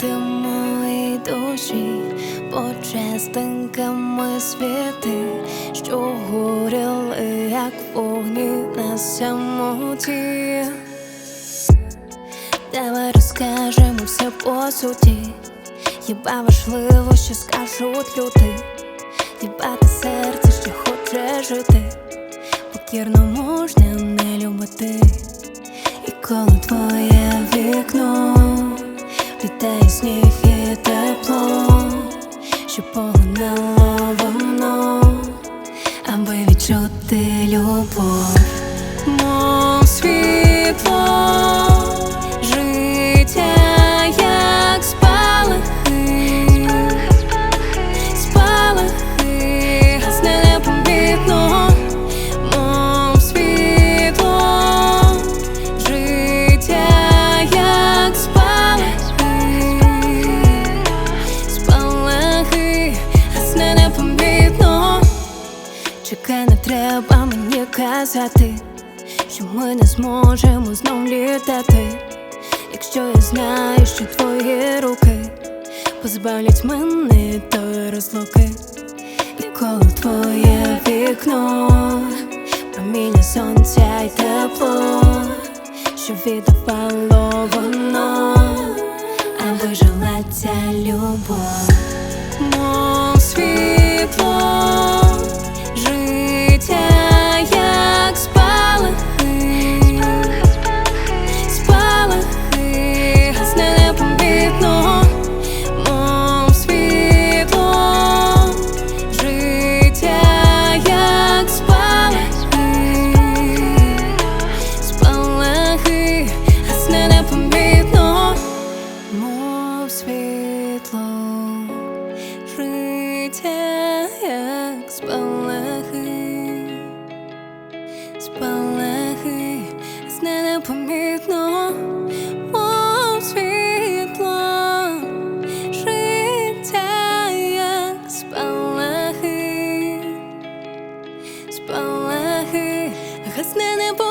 планети моїй душі, по частинками світи, що горіли, як вогні на самоті. Давай розкажемо все по суті. Хіба важливо, що скажуть люди? Хіба те серце, що хоче жити, покірно можна не любити. І коли твоє вікно літає сніг і тепло, що погнало воно, аби відчути любов, Чекай, не треба мені казати, що ми не зможемо знов літати. Якщо я знаю, що твої руки позбавлять мене тої розлуки, і коли твоє вікно, проміння сонця й тепло, що віддавало воно, аби жила ця любов. життя, як спалахи, спалахи, зне непомітно, спалахи, спалахи, гасне непомітно.